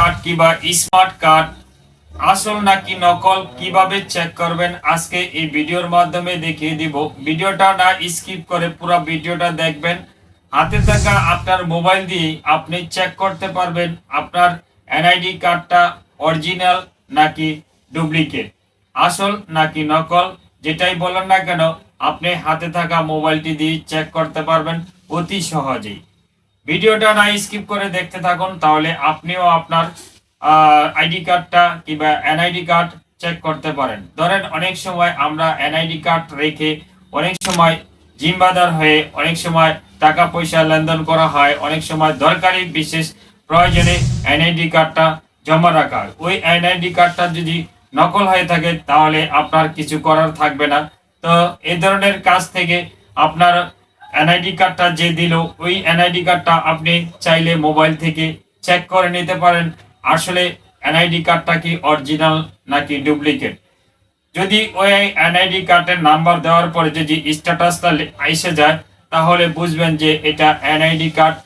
Card কিংবা smart card আসল নাকি নকল, কীভাবে চেক করবেন? আজকে এই ভিডিওর মাধ্যমে দেখিয়ে দিব। ভিডিওটা না স্কিপ করে পুরো ভিডিওটা দেখবেন। হাতে থাকা আপনার মোবাইল দিয়ে আপনি চেক করতে পারবেন আপনার এনআইডি কার্ডটা অরিজিনাল নাকি ডুপ্লিকেট আসল নাকি নকল, যেটাই বলেন না কেন, আপনি হাতে থাকা মোবাইলটি দিয়ে চেক করতে পারবেন অতি সহজেই। ভিডিওটা না স্কিপ করে দেখতে থাকুন, তাহলে আপনিও আপনার আইডি কার্ডটা কিংবা এনআইডি কার্ড চেক করতে পারেন ধরেন অনেক সময় আমরা এনআইডি কার্ড রেখে অনেক সময় জিম্বাদার হয়ে অনেক সময় টাকা পয়সা লেনদেন করা হয়, অনেক সময় দরকারি বিশেষ প্রয়োজনে এনআইডি কার্ডটা জমা রাখা হয়। ওই এনআইডি কার্ডটা যদি নকল হয়ে থাকে, তাহলে আপনার কিছু করার থাকবে না তো এই ধরনের কাজ থেকে আপনার এনআইডি কার্ডটা যে দিল, ওই এনআইডি কার্ডটা আপনি চাইলে মোবাইল থেকে চেক করে নিতে পারেন। আসলে এনআইডি কার্ডটা কি অরিজিনাল নাকি ডুপ্লিকেট যদি ওই এনআইডি কার্ডের নাম্বার দেওয়ার পরে যদি স্ট্যাটাসটা এসে যায়, তাহলে বুঝবেন যে এটা এনআইডি কার্ড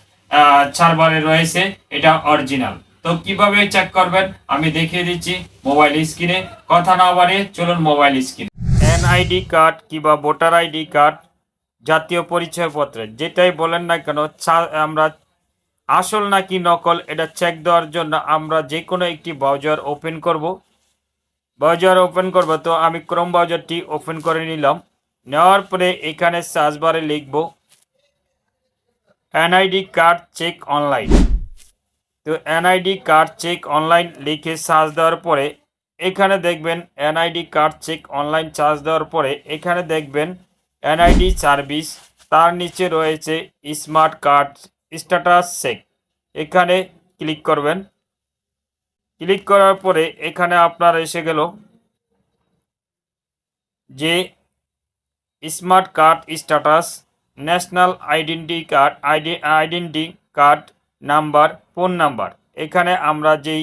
সার্ভারে রয়েছে, এটা অরিজিনাল তো কীভাবে চেক করবেন? আমি দেখিয়ে দিচ্ছি মোবাইল স্ক্রিনে কথা না বাড়িয়ে চলুন মোবাইল স্ক্রিনে এনআইডি কার্ড কিংবা ভোটার আইডি কার্ড জাতীয় পরিচয়পত্র। যেটাই বলেন না কেন আমরা আসল নাকি নকল, এটা চেক দেওয়ার জন্য আমরা যে কোনো একটি ব্রাউজার ওপেন করব। ব্রাউজার ওপেন করব, তো আমি ক্রোম ব্রাউজারটি ওপেন করে নিলাম। নেওয়ার পরে এখানে সার্চ লিখব এনআইডি কার্ড চেক অনলাইন তো এনআইডি কার্ড চেক অনলাইন লিখে সার্চ দেওয়ার পরে, এখানে দেখবেন NID card check online charge দেওয়ার পরে, এখানে দেখবেন এনআইডি সার্ভিস, তার নিচে রয়েছে স্মার্ট কার্ড, স্ট্যাটাস চেক। এখানে ক্লিক করবেন। ক্লিক করার পরে এখানে আপনার এসে গেল যে smart card, status, national identity card, ID, identity card number, phone number. এখানে আমরা যেই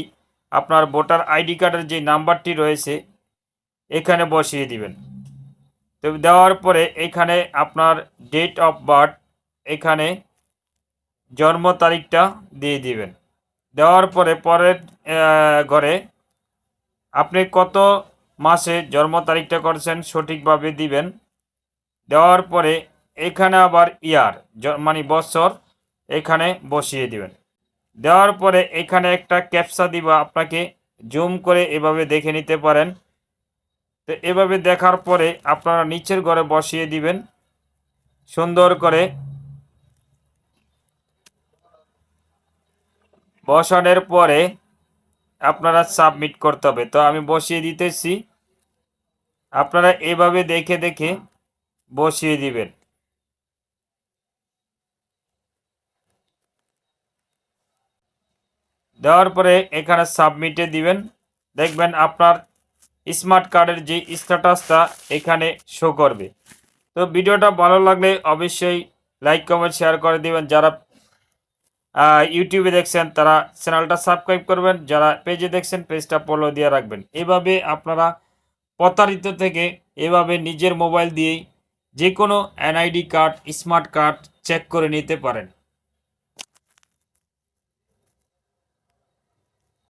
আপনার ভোটার আইডি কার্ডের যে নাম্বারটি রয়েছে, এখানে বসিয়ে দিবেন। তো দেওয়ার পরে এখানে আপনার ডেট অফ বার্থ এখানে জন্ম তারিখটা দিয়ে দিবেন। দেওয়ার পরে পরের ঘরে আপনি কত মাসে জন্ম তারিখটা করছেন সঠিকভাবে দিবেন। দেওয়ার পরে এখানে আবার ইয়ার মানে বছর এখানে বসিয়ে দিবেন। দেওয়ার পরে এখানে একটা ক্যাপসা দিবা, আপনাকে জুম করে এভাবে দেখে নিতে পারেন। তো এভাবে দেখার পরে আপনারা নিচের ঘরে বসিয়ে দিবেন। সুন্দর করে বসানোর পরে আপনারা সাবমিট করতে হবে। তো আমি বসিয়ে দিতেছি। আপনারা এভাবে দেখে দেখে বসিয়ে দিবেন। দেওয়ার পরে এখানে সাবমিটে দিবেন। দেখবেন আপনার স্মার্ট কার্ডের যে স্ট্যাটাসটা এখানে শো করবে। তো ভিডিওটা ভালো লাগলে অবশ্যই লাইক কমেন্ট শেয়ার করে দিবেন। যারা ইউটিউবে দেখছেন, তারা চ্যানেলটা সাবস্ক্রাইব করবেন। যারা পেজে দেখছেন পেজটা ফলো দিয়ে রাখবেন। এভাবে আপনারা প্রতারিত থেকে এভাবে নিজের মোবাইল দিয়েই যে কোনো NID card smart card check করে নিতে পারেন।